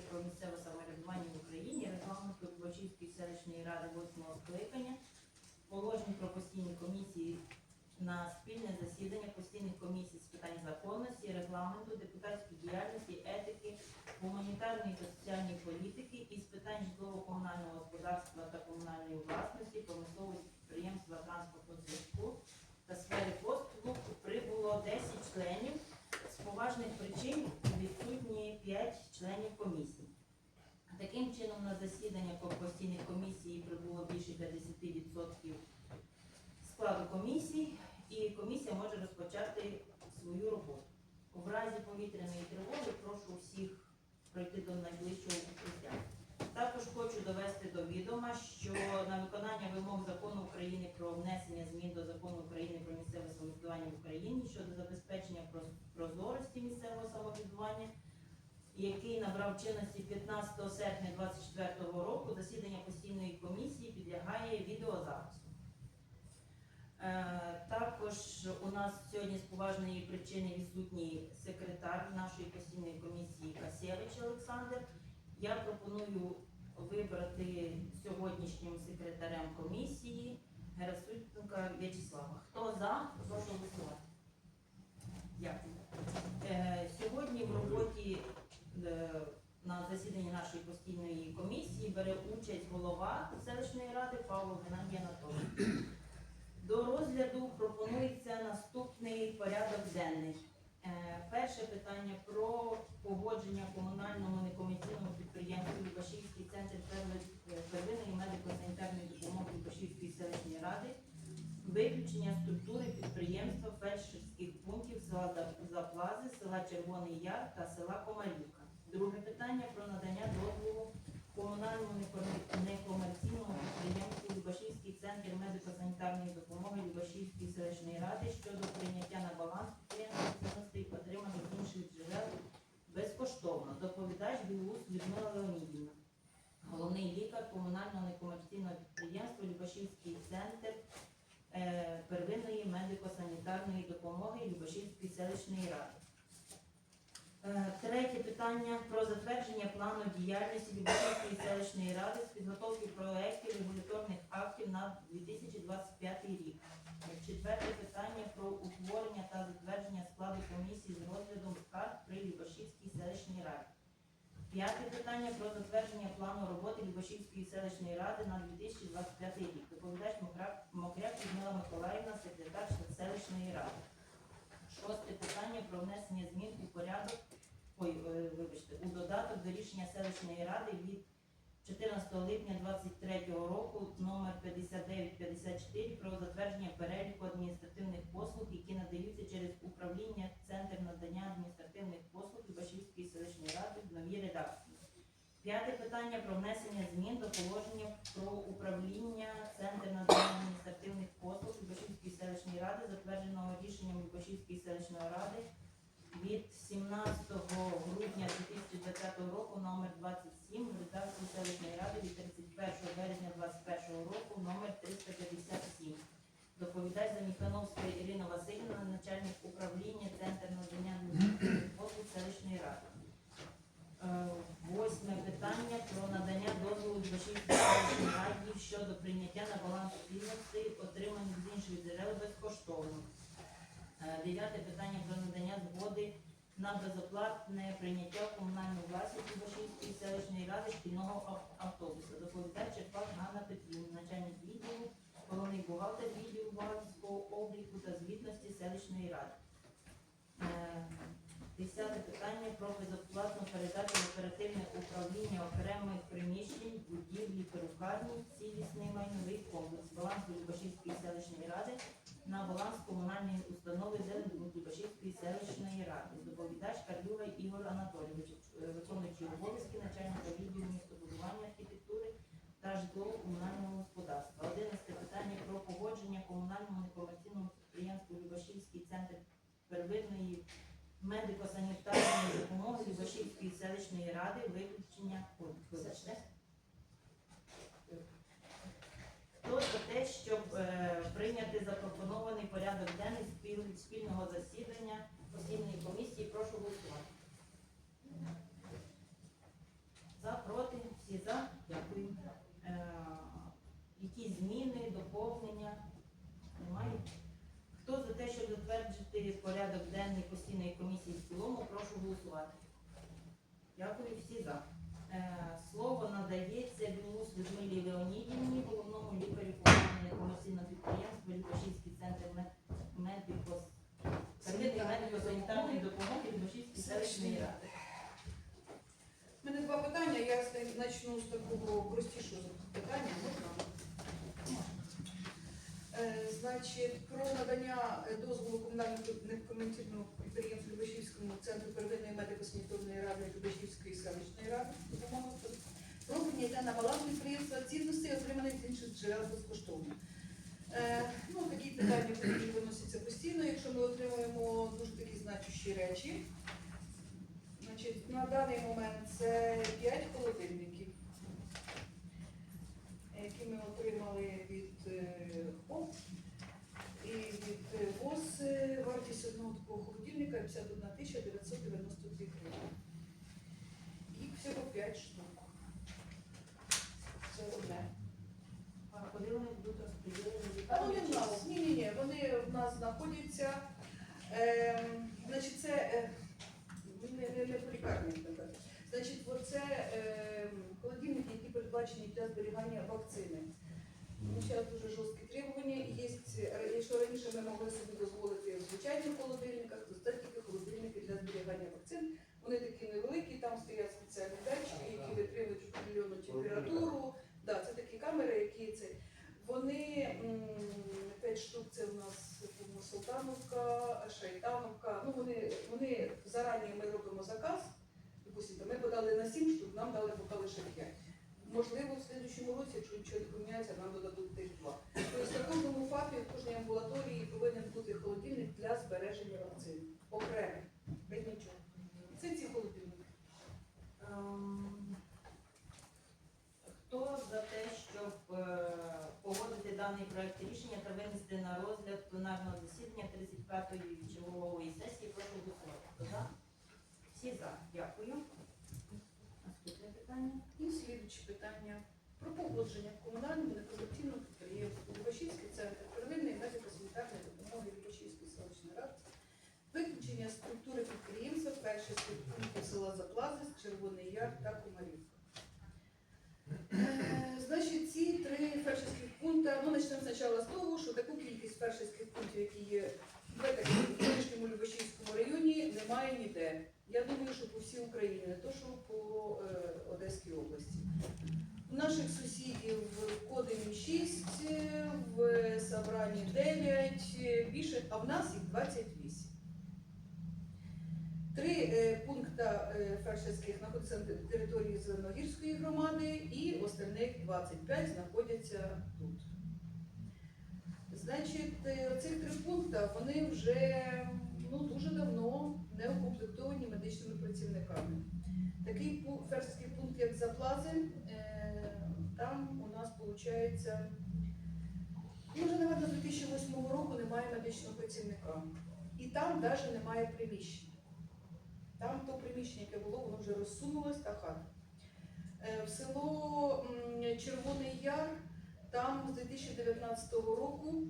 України про місцеве самоврядування в Україні, регламенту Бачівської селищної ради 8 скликання, положень про постійні комісії на спільне засідання постійних комісій з питань законності, регламенту, депутатської діяльності, етики, гуманітарної та соціальної політики і з питань житлово-комунального господарства та комунальної власності, промисловості підприємства транспорту зв'язку та сфери послуг прибуло 10 членів. З поважних причин відсутні 5 членів комісії. Таким чином, на засідання по постійних комісії прибуло більше 50% складу комісій, і комісія може розпочати свою роботу. В разі повітряної тривоги прошу всіх пройти до найближчого укриття. Також хочу довести до відома, що на виконання вимог закону України про внесення змін до закону України про місцеве самоврядування в Україні щодо забезпечення прозорості місцевого самоврядування, який набрав чинності 15 серпня 2024 року, засідання постійної комісії підлягає відеозапису. Е, Також у нас сьогодні з поважної причини відсутній секретар нашої постійної комісії Касєвич Олександр. Я пропоную вибрати сьогоднішнім секретарем комісії Герасульченка В'ячеслава. Хто за, прошу голосувати. Дякую. Е, Сьогодні в роботі е, на засіданні нашої постійної комісії бере участь голова селищної ради Павло Геннадій Анатолійович. До розгляду пропонується наступний порядок денний. Е, Перше питання про погодження комунальному некомерційному підприємству Любашівський центр первин- первинної медико-санітарної допомоги Любашівської селищної ради, виключення структури підприємства фельдшерських пунктів села За- Заплази, села Червоний Яр та села Комарівка. Друге питання про надання дозволу комунальному некомер- некомерційному підприємству Любашівський центр медико-санітарної допомоги Любашівської селищної ради щодо прийняття на баланс підприємства цінностей, отриманих інших джерел безкоштовно. Доповідач Білус Людмила Леонідівна. Головний лікар комунального некомерційного підприємства Любашівський центр е, первинної медико-санітарної допомоги Любашівської селищної ради. Питання про затвердження плану діяльності Любашівської селищної ради з підготовки проєктів регуляторних актів на 2025 рік. Четверте питання про утворення та затвердження складу комісії з розглядом скарг при Любашівській селищній раді. П'яте питання про затвердження плану роботи Любашівської селищної ради на 2025 рік. Доповідач Мокряк Людмила Миколаївна, секретар селищної ради. Шосте питання про внесення змін у порядок, ой, вибачте, у додаток до рішення селищної ради від 14 липня 2023 року номер 5954 про затвердження переліку адміністративних послуг, які надаються через управління Центр надання адміністративних послуг Любашівської селищної ради в новій редакції. П'яте питання про внесення змін до положення про управління Центр надання адміністративних послуг Любашівської селищної ради, затвердженого рішенням Любашівської селищної ради від 17 грудня 2020 року номер 27 в редакції селищної ради від 31 березня 2021 року номер 357. Доповідач Заміхановська Ірина Васильівна, начальник управління Центр надання адміністративних послуг селищної ради. Е, Восьме питання про надання дозволу Башівській селищній раді щодо прийняття на баланс цінностей, отриманих з інших джерел безкоштовно. Е, Дев'яте питання про надання згоди на безоплатне прийняття в комунальну власність Башівської селищної ради шкільного автобуса. Доповідач Черпак Ганна Петрівна, начальник відділу, головний бухгалтер відділу бухгалтерського обліку та звітності селищної ради. Е, Десяте питання про безоплатну передачу оперативне управління окремих приміщень, будівлі, перукарні, цілісний майновий комплекс балансу Любашівської селищної ради на баланс комунальної установи Зеленбуд Любашівської селищної ради. Доповідач Карлюга Ігор Анатолійович, е, виконуючий обов'язки начальника відділу містобудування архітектури та житлово-комунального господарства. Одинадцяте питання про погодження комунальному некомерційному підприємству Любашівський центр первинної медико-санітарної допомоги Любашівської селищної ради виключення прийняти якісь зміни, доповнення? Немає? Хто за те, щоб затвердити порядок денний постійної комісії в цілому, прошу голосувати. Дякую всі за. Е, слово надається Білус Людмилі Леонідівні, головному лікарю комунального комерційного підприємства Лікошівський центр медико-санітарної допомоги Лікашівської центр. У мене два питання. Я почну з такого простішого питання. Можна? Е, Значить, про надання е, дозволу комунального підприємству Любашівському центру первинної медико-санітарної ради Любашівської селищної ради про прийняття на баланс підприємства цінностей, отриманих з інших джерел безкоштовно. Е, ну, такі питання виносяться постійно, якщо ми отримуємо дуже такі значущі речі. Значить, на даний момент це 5 холодильників, які ми отримали від е, ХОП і від е, ВОЗ. Е, Вартість одного такого холодильника 51 тисяча 992 гривень. Їх всього 5 штук. Це одне. А куди вони будуть розподілені? А вони в нас, вони в знаходяться. Ем, значить, це е, не, не, не по лікарні казати. Значить, оце ем, передбачені для зберігання вакцини. Зараз дуже жорсткі требування. Є, якщо раніше ми могли собі дозволити в звичайних холодильниках, то це тільки холодильники для зберігання вакцин. Вони такі невеликі, там стоять спеціальні датчики, які витримують определену температуру. Да, це такі камери, які це. Вони м, п'ять штук, це у нас Султановка, Шайтановка. Ну вони, вони зарані ми робимо заказ. Допустимо, ми подали на 7 штук, нам дали поки лише 5. Можливо, в слідчому році, якщо нічого не поміняється, нам додадуть тих два. Тобто на кожному ФАПі, в кожній амбулаторії повинен бути холодильник для збереження вакцин. Окремо, без нічого. Це ці холодильники. Ем, Хто за те, щоб е, погодити даний проект рішення та винести на розгляд пленарного засідання 35-ї чергової сесії, прошу голосувати. Хто за? Всі за. Дякую. Наступне питання. І слідуючі питання про погодження комунального некомерційного підприємства Любашівський центр первинної медико-санітарної допомоги Любашівської селищної ради, виключення структури підприємства перших пунктів села Заплази, Червоний Яр та Комарівка. Е, Значить, ці три фельдшерських пункти, ну почнемо спочатку з того, що таку кількість фельдшерських пунктів, які є в колишньому Любашівському районі, немає ніде. Я думаю, що по всій Україні, не то що по е, наших сусідів в Кодині 6, е, в Саврані 9, е, більше, а в нас їх 28. Три е, пункти фельдшерських знаходяться на території Зеленогірської громади і остальних 25 знаходяться тут. Значить, цих три пункти вони вже ну, дуже давно не укомплектовані медичними працівниками. Такий фельдшерський пункт, як Заплази, там у нас виходить, ну, вже, напевно, з 2008 року немає медичного працівника. І там навіть немає приміщення. Там то приміщення, яке було, воно вже розсунулось та хата. Е, В село Червоний Яр там з 2019 року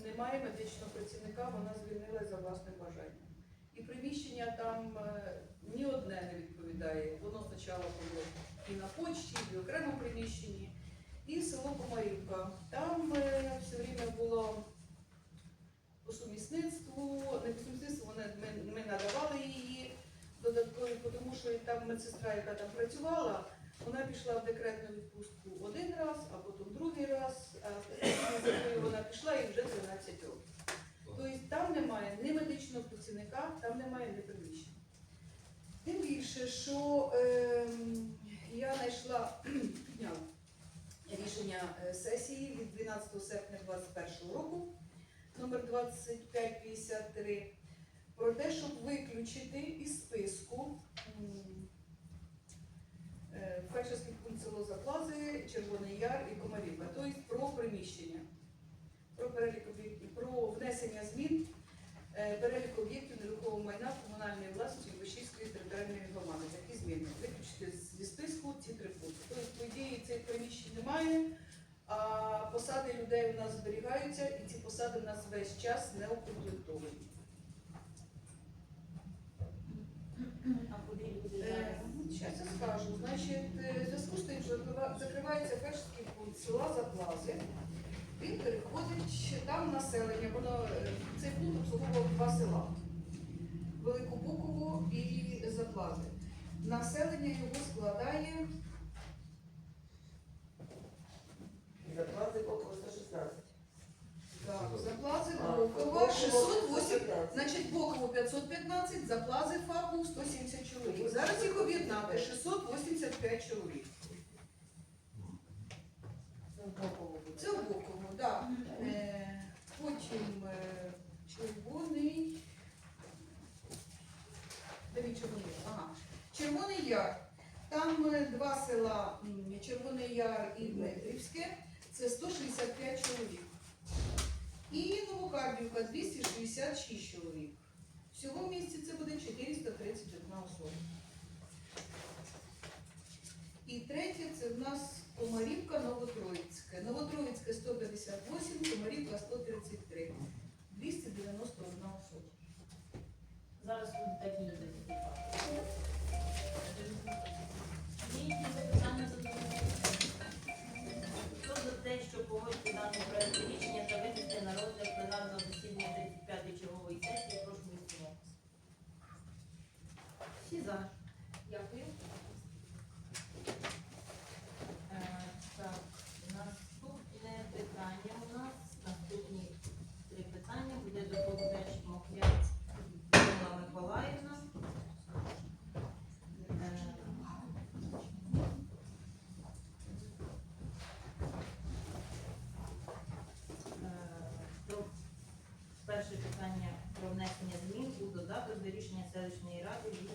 немає медичного працівника, вона звільнилася за власним бажанням. І приміщення там е, ні одне не відповідає. Воно спочатку було і на почті, і в окремому приміщенні. І село Комарівка. Там е, все время було по сумісництву, не по сумісництву, вони- ми, ми надавали її додаткові, тому що там медсестра, яка там працювала, вона пішла в декретну відпустку один раз, а потім другий раз, а з вона пішла і вже 13 років. Тобто там немає ні медичного працівника, там немає ні приміщення. Тим більше, що ем, я знайшла рішення е, сесії від 12 серпня 2021 року номер 2553 про те, щоб виключити із списку е, фельдшерський пункт село Заплази, Червоний Яр і Комарівка, тобто про приміщення, про перелік об'єктів, про внесення змін е, перелік об'єктів нерухомого майна комунальної власності немає, а посади людей у нас зберігаються, і ці посади у нас весь час не укомплектовані. А е, зараз я скажу. Значить, е, зв'язку з тим, що закривається фешський пункт села Заплази, він переходить там населення. Воно е, цей пункт обслуговував два села. Великобуково і Заплази. Населення його складає Бокова 608, значить Бокову 515, заплази ФАПу 170 чоловік. Зараз їх об'єднати 685 чоловік. Це в Бокову, так. Да. Потім э, э, червоний. червоний. Ага. Червоний яр. Там э, два села Червоний Яр і Дмитрівське. Це 165 чоловік. Тобто наприклад, 266 чоловік. Всього в місті це буде 431 особа. І третє це в нас Комарівка Новотроїцьке. Новотроїцьке 158, Комарівка 133. 291 особа. Зараз буде такі запитання за те, що погодити даний проєкт рішення чергової сесії. Прошу висунутися. Всі за. внесення змін у додаток до рішення селищної ради від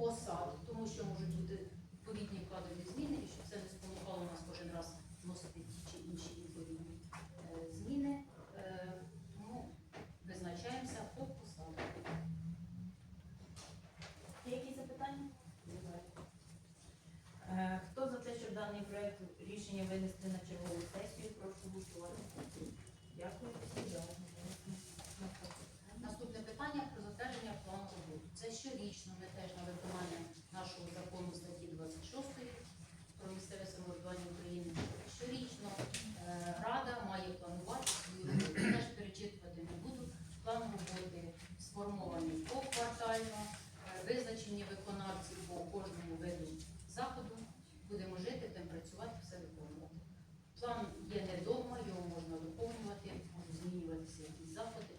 Посаду, тому що можуть бути відповідні кадрові зміни, і щоб це не спонукало нас кожен раз вносити визначені виконавці по кожному виду заходу. Будемо жити, тим працювати, все виконувати. План є не вдома, його можна доповнювати, можуть змінюватися якісь заходи.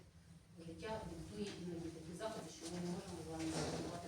Життя диктує іноді такі заходи, що ми не можемо з вами виконувати.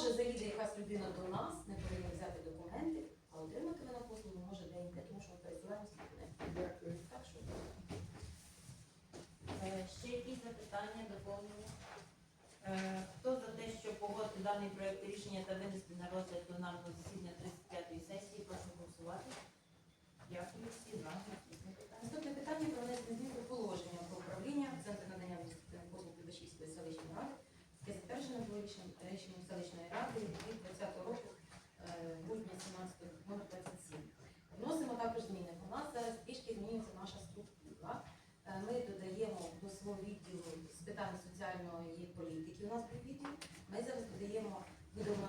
може заїде якась людина до нас, не повинна взяти документи, а отримати вона послугу може де-інде, тому що ми пересуваємося Дякую. Так що е, Ще якісь запитання доповнення? Е, хто за те, що погодити даний проєкт рішення та винести на розгляд до нами до засідання 35-ї сесії, прошу голосувати. Дякую всі за наступне питання. Наступне питання про нас був відділ, ми зараз додаємо, буде у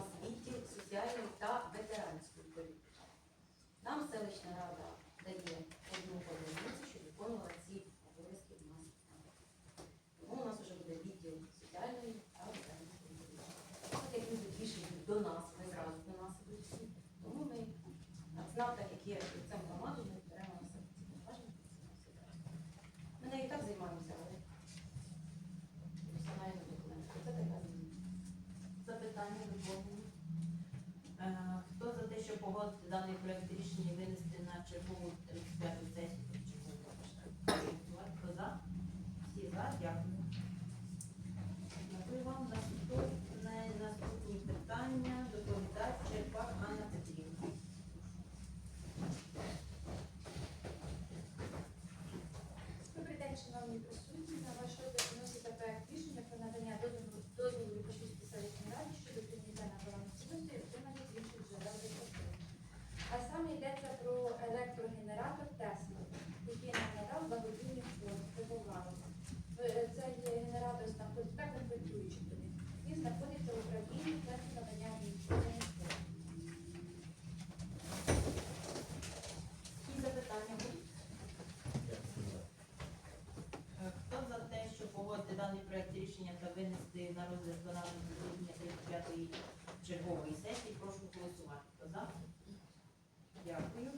problemi даний проект рішення та винести на розгляд пленарного засідання 35 чергової сесії. Прошу голосувати. Хто? Дякую.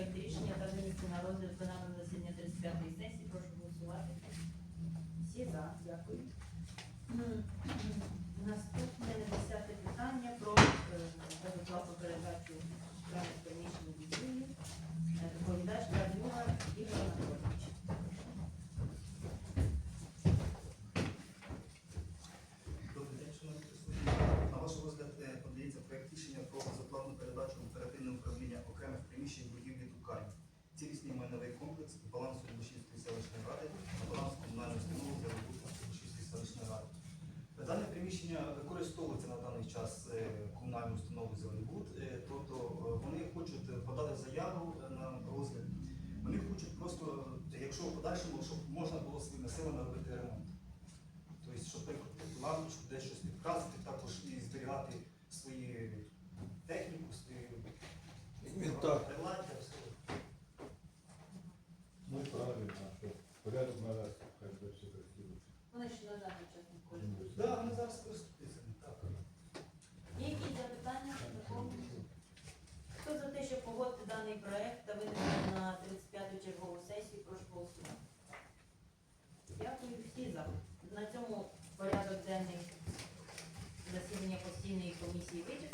проект рішення та винести на розгляд пленарного засідання 35-ї сесії. Прошу голосувати. Всі за. Дякую. Наступне заяву е, на розгляд. Вони хочуть просто, е, якщо в подальшому, щоб можна було своїми силами робити ремонт. Тобто, щоб лампочку десь щось підказати, також і зберігати свою техніку, свою. recibe